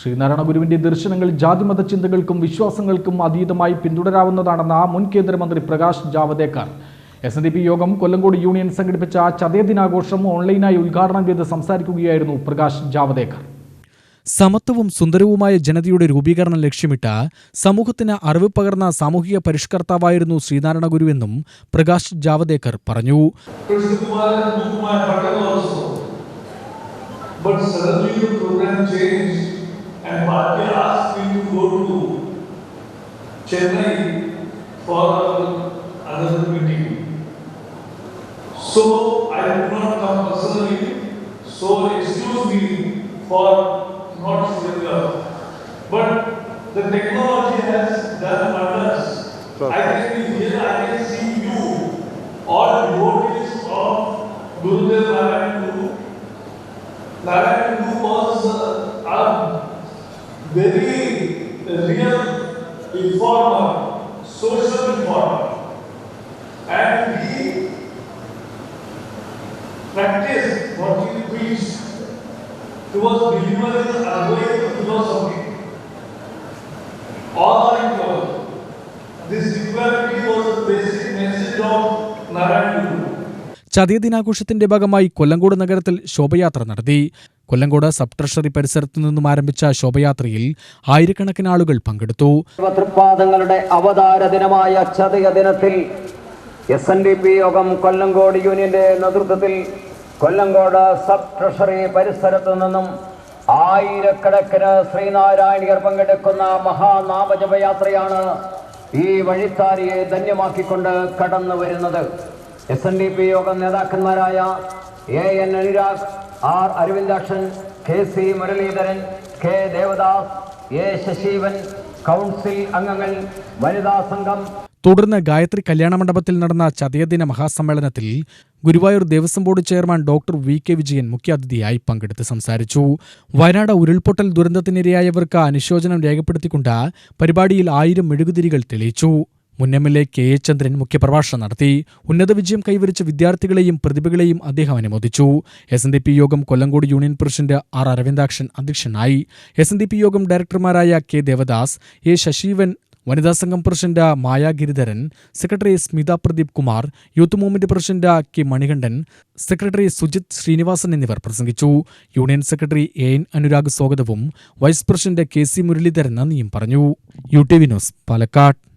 ശ്രീനാരായണ ഗുരുവിന്റെ ദർശനങ്ങൾ ജാതിമത ചിന്തകൾക്കും വിശ്വാസങ്ങൾക്കും അതീതമായി പിന്തുടരാവുന്നതാണെന്ന് ആ മുൻ കേന്ദ്രമന്ത്രി Prakash Javadekar. S N D P യോഗം കൊല്ലങ്കോട് യൂണിയൻ സംഘടിപ്പിച്ച ചതയ ദിനാഘോഷം ഓൺലൈനായി ഉദ്ഘാടനം ചെയ്ത് സംസാരിക്കുകയായിരുന്നു പ്രകാശ് ജാവദേക്കർ. സമത്വവും സുന്ദരവുമായ ജനതയുടെ രൂപീകരണം ലക്ഷ്യമിട്ട് സമൂഹത്തിന് അറിവ് പകർന്ന സാമൂഹിക പരിഷ്കർത്താവായിരുന്നു ശ്രീനാരായണ ഗുരുവെന്നും പ്രകാശ് ജാവദേക്കർ പറഞ്ഞു. But suddenly the program changed. Chennai for another meeting. So I could not come personally, so excuse me for not showing up. But the technology has done wonders. I can be here, I can see you, all devotees of Gurudev Narayan Guru. Narayan Guru was uh, a very real informer, social informer. And he practiced what he preached. He was believer in Advaita philosophy. All are equal. This equality was the basic message of Narayan Guru. ചതയ ദിനാഘോഷത്തിന്റെ ഭാഗമായി കൊല്ലങ്കോട് നഗരത്തിൽ ശോഭയാത്ര നടത്തി Kollengode sub treasury പരിസരത്തു നിന്നും ആരംഭിച്ച ശോഭയാത്രയിൽ ആയിരക്കണക്കിന് ആളുകൾ പങ്കെടുത്തു. തൃപ്പാദങ്ങളുടെ അവതാര ദിനമായ ചതയ ദിനത്തിൽ എസ് എൻ ഡി പി യോഗം കൊല്ലങ്കോട് യൂണിയന്റെ നേതൃത്വത്തിൽ കൊല്ലങ്കോട് സബ് ട്രഷറി പരിസരത്തു നിന്നും ആയിരക്കണക്കിന് ശ്രീനാരായണിയർ പങ്കെടുക്കുന്ന മഹാനാമജപയാത്രയാണ് ഈ വഴിത്താരിയെ ധന്യമാക്കിക്കൊണ്ട് കടന്നു വരുന്നത് എസ് എൻ ഡി പി യോഗം നേതാക്കന്മാരായ A N Anurag R Aravindakshan K C Muraleedharan K Devadas A Shasheevan council അംഗങ്ങൾ വനിതാ സംഘം. തുടർന്ന് ഗായത്രി കല്യാണ മണ്ഡപത്തിൽ നടന്ന ചതയദിന മഹാസമ്മേളനത്തിൽ Guruvayur Devaswom board chairman doctor V K Vijayan മുഖ്യാതിഥിയായി പങ്കെടുത്ത് സംസാരിച്ചു. വയനാട് ഉരുൾപൊട്ടൽ ദുരന്തത്തിനിരയായവർക്ക് അനുശോചനം രേഖപ്പെടുത്തിക്കൊണ്ട് പരിപാടിയിൽ ആയിരം മെഴുകുതിരികൾ തെളിയിച്ചു. മുൻ M L A K. A Chandran മുഖ്യപ്രഭാഷണം നടത്തി. ഉന്നത വിജയം കൈവരിച്ച വിദ്യാർത്ഥികളെയും പ്രതിഭകളെയും അദ്ദേഹം അനുമോദിച്ചു. എസ് എൻ ഡി പി യോഗം Kollengode union president R. Aravindakshan അധ്യക്ഷനായി. എസ് എൻ ഡി പി യോഗം ഡയറക്ടർമാരായ കെ. ദേവദാസ് എ. ശശീവൻ വനിതാ സംഘം president Maya Giridharan secretary Smitha Pradeep Kumar youth movement president K. Manikandan secretary Sujith Sreenivasan എന്നിവർ പ്രസംഗിച്ചു. Union secretary A. N. Anurag സ്വാഗതവും vice president K. C. Muraleedharan നന്ദിയും പറഞ്ഞു. U T V news Palakkad.